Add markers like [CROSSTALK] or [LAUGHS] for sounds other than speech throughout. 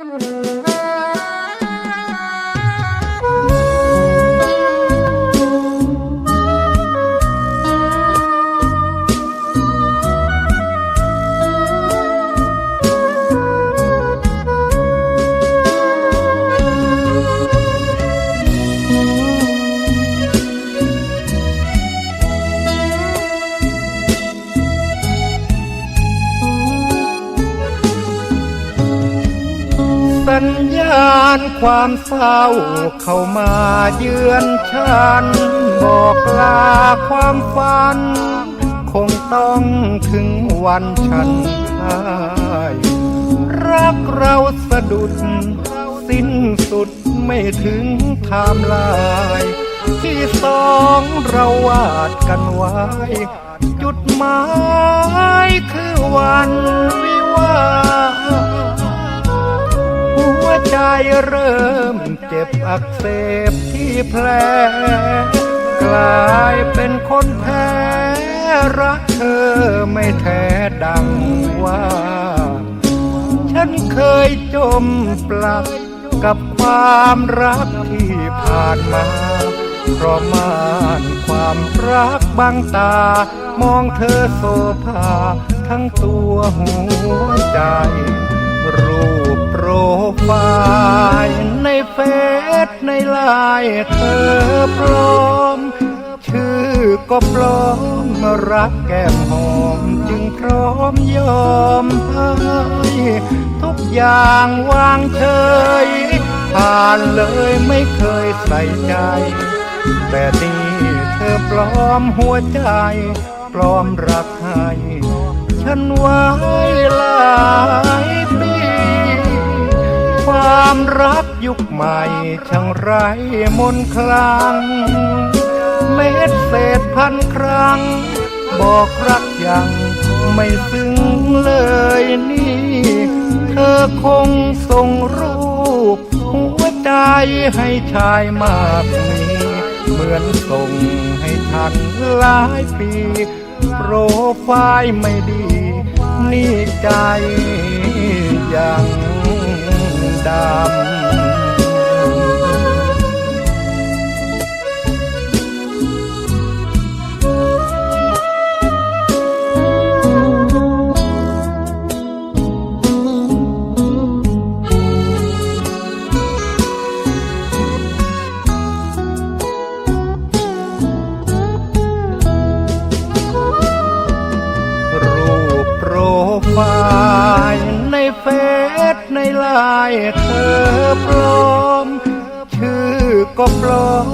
Mm-hmm. [LAUGHS] าณความเศร้าเข้ามาเยือนฉัน บอกลาความฝัน คงต้องถึงวันฉันทายรักเราสะดุด สิ้นสุดไม่ถึงไทม์ไลน์ที่สองเราวาดกันไว้ จุดหมาย ใจเริ่มเจ็บอักเสบที่แผลกลายเป็นคนแพ้รักเธอไม่แท้ดังว่า ฉันเคยจมปลักกับความรักที่ผ่านมา เพราะมานความรักบางตา มองเธอโซภาทั้งตัวหัวใจ ในไลน์เธอปลอม ชื่อก็ปลอมรักแก้มหอมจึงพร้อมยอมให้ทุกอย่างวางเฉยผ่านเลยไม่เคยใส่ใจ แต่นี่เธอปลอมหัวใจ ปลอมรักให้ ฉันไว้หลายปี ความรักยุคใหม่ช่างไรมนคลัง เม็ดเศษพันครั้ง บอกรักยังไม่ซึ้งเลยนี่ เธอคงส่งรูป หัวใจให้ชายมากมีเหมือนส่งให้ฉันหลายปีโปรไฟล์ไม่ดี นี่ใจยัง ดำรูปโปรไฟล์ ในลน์เธอปลอม ชื่อก็ปลอม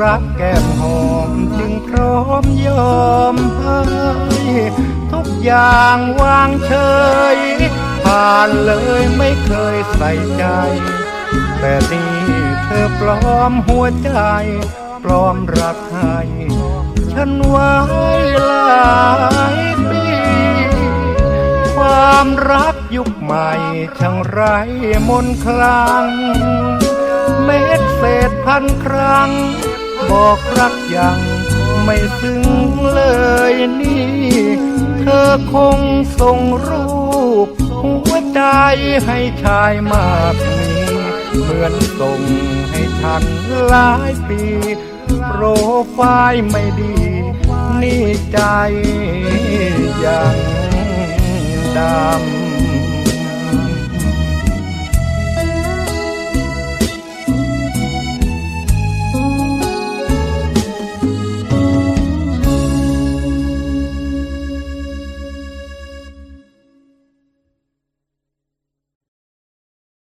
รักแก้มหอมจึงพร้อมยอมให้ทุกอย่างวางเฉย ผ่านเลยไม่เคยใส่ใจ แต่นี่เธอปลอมหัวใจ ปลอมรักให้ฉันไว้หลาย ความรักยุคใหม่ช่างไรมนคลัง เม็ดเศษพันครั้ง บอกรักยังไม่ซึ้งเลยนี่ เธอคงส่งรูป หัวใจให้ชายมากมีเหมือนส่งให้ฉันหลายปีโปรไฟล์ไม่ดี นี่ใจยัง ดำ